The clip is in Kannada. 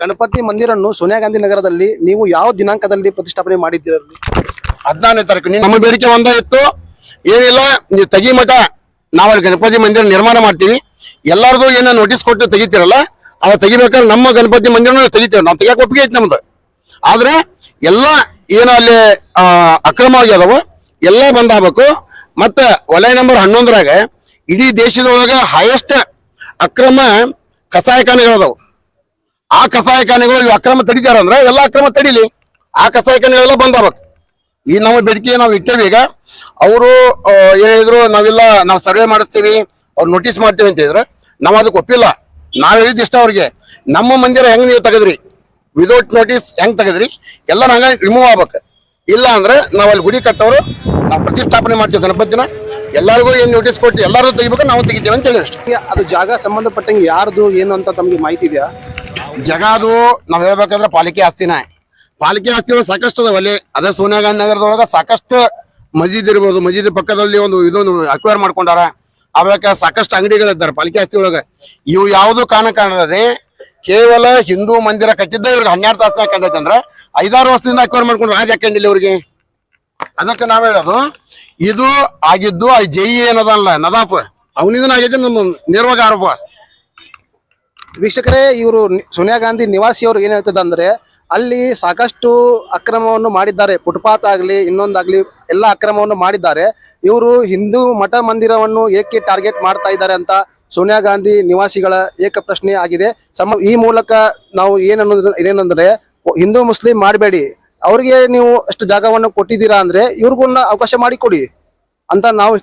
ಗಣಪತಿ ಮಂದಿರನ್ನು ಸೋನಿಯಾ ಗಾಂಧಿ ನಗರದಲ್ಲಿ ನೀವು ಯಾವ ದಿನಾಂಕದಲ್ಲಿ ಪ್ರತಿಷ್ಠಾಪನೆ ಮಾಡಿದ್ದೀರಲ್ಲಿ ಹದಿನಾರನೇ ತಾರೀಕು. ನೀನು ನಮ್ಮ ಬೇಡಿಕೆ ಒಂದೇ ಇತ್ತು. ಏನಿಲ್ಲ, ನೀವು ತೆಗಿ ಮಠ. ನಾವಲ್ಲಿ ಗಣಪತಿ ಮಂದಿರ ನಿರ್ಮಾಣ ಮಾಡ್ತೀವಿ. ಎಲ್ಲರದು ಏನೋ ನೋಟಿಸ್ ಕೊಟ್ಟು ತೆಗಿತೀರಲ್ಲ ಅವ ತೆಗಿಬೇಕಾದ್ರೆ ನಮ್ಮ ಗಣಪತಿ ಮಂದಿರನ ತೆಗಿತೀವಿ. ನಾವು ತೆಗಿಯಕ್ಕೆ ಒಪ್ಪಿಗೆ ಐತೆ ನಮ್ದು. ಆದ್ರೆ ಎಲ್ಲ ಏನೋ ಅಲ್ಲಿ ಅಕ್ರಮವಾಗಿ ಅದಾವ. ಎಲ್ಲ ಬಂದಾಗಬೇಕು ಮತ್ತೆ ವಲಯ ನಂಬರ್ ಹನ್ನೊಂದರಾಗ ಇಡೀ ದೇಶದೊಳಗೆ ಹೈಯೆಸ್ಟ್ ಅಕ್ರಮ ಕಸಾಯಖಾನೆಗಳದಾವು ಆ ಕಸಾಯಖಾನೆಗಳು ಇವು ಅಕ್ರಮ ತಡಿತಾರ ಅಂದ್ರೆ ಎಲ್ಲ ಅಕ್ರಮ ತಡಿಲಿ. ಆ ಕಸಾಯಖಾನೆಗಳೆಲ್ಲ ಬಂದಾಗಬೇಕು. ಈ ನಾವು ಬೇಡಿಕೆ ನಾವು ಇಟ್ಟೇವೆ ಈಗ. ಅವರು ಹೇಳಿದ್ರು, ನಾವೆಲ್ಲ, ನಾವು ಸರ್ವೆ ಮಾಡಿಸ್ತೀವಿ, ಅವ್ರು ನೋಟಿಸ್ ಮಾಡ್ತೀವಿ ಅಂತ ಹೇಳಿದ್ರೆ ನಾವು ಅದಕ್ಕೆ ಒಪ್ಪಿಲ್ಲ. ನಾವು ಹೇಳಿದ್ ಇಷ್ಟ ಅವ್ರಿಗೆ. ನಮ್ಮ ಮಂದಿರ ಹೆಂಗ್ ನೀವು ತೆಗೆದ್ರಿ? ವಿದೌಟ್ ನೋಟಿಸ್ ಹೆಂಗ್ ತೆಗೆದ್ರಿ? ಎಲ್ಲ ನಂಗೆ ರಿಮೂವ್ ಆಗ್ಬೇಕು. ಇಲ್ಲ ಅಂದ್ರೆ ನಾವು ಅಲ್ಲಿ ಗುಡಿ ಕಟ್ಟೋರು, ನಾವು ಪ್ರತಿಷ್ಠಾಪನೆ ಮಾಡ್ತೀವಿ ಗಣಪತಿನ ಎಲ್ಲರಿಗೂ ಏನ್ ನೋಟಿಸ್ ಕೊಟ್ಟು ಎಲ್ಲರೂ ತೆಗಿಬೇಕು, ನಾವು ತೆಗಿತೀವಿ ಅಂತ ಹೇಳಿ ಅದು ಜಾಗ ಸಂಬಂಧಪಟ್ಟಂಗೆ ಯಾರ್ದು, ಏನು ಅಂತ ತಮಗೆ ಮಾಹಿತಿ ಇದೆಯಾ? ಜಗ ಅದು ನಾವ್ ಹೇಳ್ಬೇಕಂದ್ರೆ ಪಾಲಿಕೆ ಆಸ್ತಿನ. ಪಾಲಿಕೆ ಆಸ್ತಿ ಸಾಕಷ್ಟು ಅದಾವ ಅದೇ ಸೋನಿಯಾ ಗಾಂಧಿ ನಗರದೊಳಗ ಸಾಕಷ್ಟು ಮಸೀದ್ ಇರ್ಬೋದು. ಮಸೀದ್ ಪಕ್ಕದಲ್ಲಿ ಒಂದು ಇದೊಂದು ಅಕ್ವೈರ್ ಮಾಡ್ಕೊಂಡಾರ. ಅವಾಗ ಸಾಕಷ್ಟು ಅಂಗಡಿಗಳಿದ್ದಾರೆ ಪಾಲಿಕೆ ಆಸ್ತಿ ಒಳಗೆ. ಇವು ಯಾವುದು ಕಾರಣ ಕಾಣದೇ ಕೇವಲ ಹಿಂದೂ ಮಂದಿರ ಕಟ್ಟಿದ್ದ ಇವ್ರಿಗೆ ಹನ್ನೆರಡು ತಾಸನಾಗ ಕಂಡೈತೆ ಅಂದ್ರೆ ಐದಾರು ವರ್ಷದಿಂದ ಅಕ್ವೈರ್ ಮಾಡ್ಕೊಂಡ್ರೆ ಅದು ಯಾಕಂಡಿಲ್ಲ ಇವ್ರಿಗೆ? ಅದಕ್ಕೆ ನಾವ್ ಹೇಳೋದು, ಇದು ಆಗಿದ್ದು ಆ ಜೈ ಏನದಲ್ಲ ನದಾಫ್. ಅವನಿಂದ ಆಗೈತೆ ನಮ್ಮ ನೇರವಾಗಿ ಆರೋಪ. ವೀಕ್ಷಕರೇ, ಇವರು ಸೋನಿಯಾ ಗಾಂಧಿ ನಿವಾಸಿಯವರು ಏನ್ ಹೇಳ್ತದೆ ಅಂದ್ರೆ, ಅಲ್ಲಿ ಸಾಕಷ್ಟು ಅಕ್ರಮವನ್ನು ಮಾಡಿದ್ದಾರೆ. ಫುಟ್ಪಾತ್ ಆಗಲಿ, ಇನ್ನೊಂದಾಗ್ಲಿ ಎಲ್ಲ ಅಕ್ರಮವನ್ನು ಮಾಡಿದ್ದಾರೆ. ಇವರು ಹಿಂದೂ ಮಠ ಮಂದಿರವನ್ನು ಏಕೆ ಟಾರ್ಗೆಟ್ ಮಾಡ್ತಾ ಇದ್ದಾರೆ ಅಂತ ಸೋನಿಯಾ ಗಾಂಧಿ ನಿವಾಸಿಗಳ ಏಕ ಪ್ರಶ್ನೆ ಆಗಿದೆ. ಸಮ, ಈ ಮೂಲಕ ನಾವು ಏನನ್ನೋದು ಏನೇನಂದ್ರೆ ಹಿಂದೂ ಮುಸ್ಲಿಂ ಮಾಡಬೇಡಿ. ಅವ್ರಿಗೆ ನೀವು ಅಷ್ಟು ಜಾಗವನ್ನು ಕೊಟ್ಟಿದ್ದೀರಾ ಅಂದ್ರೆ, ಇವ್ರಿಗೂ ಅವಕಾಶ ಮಾಡಿಕೊಡಿ ಅಂತ ನಾವು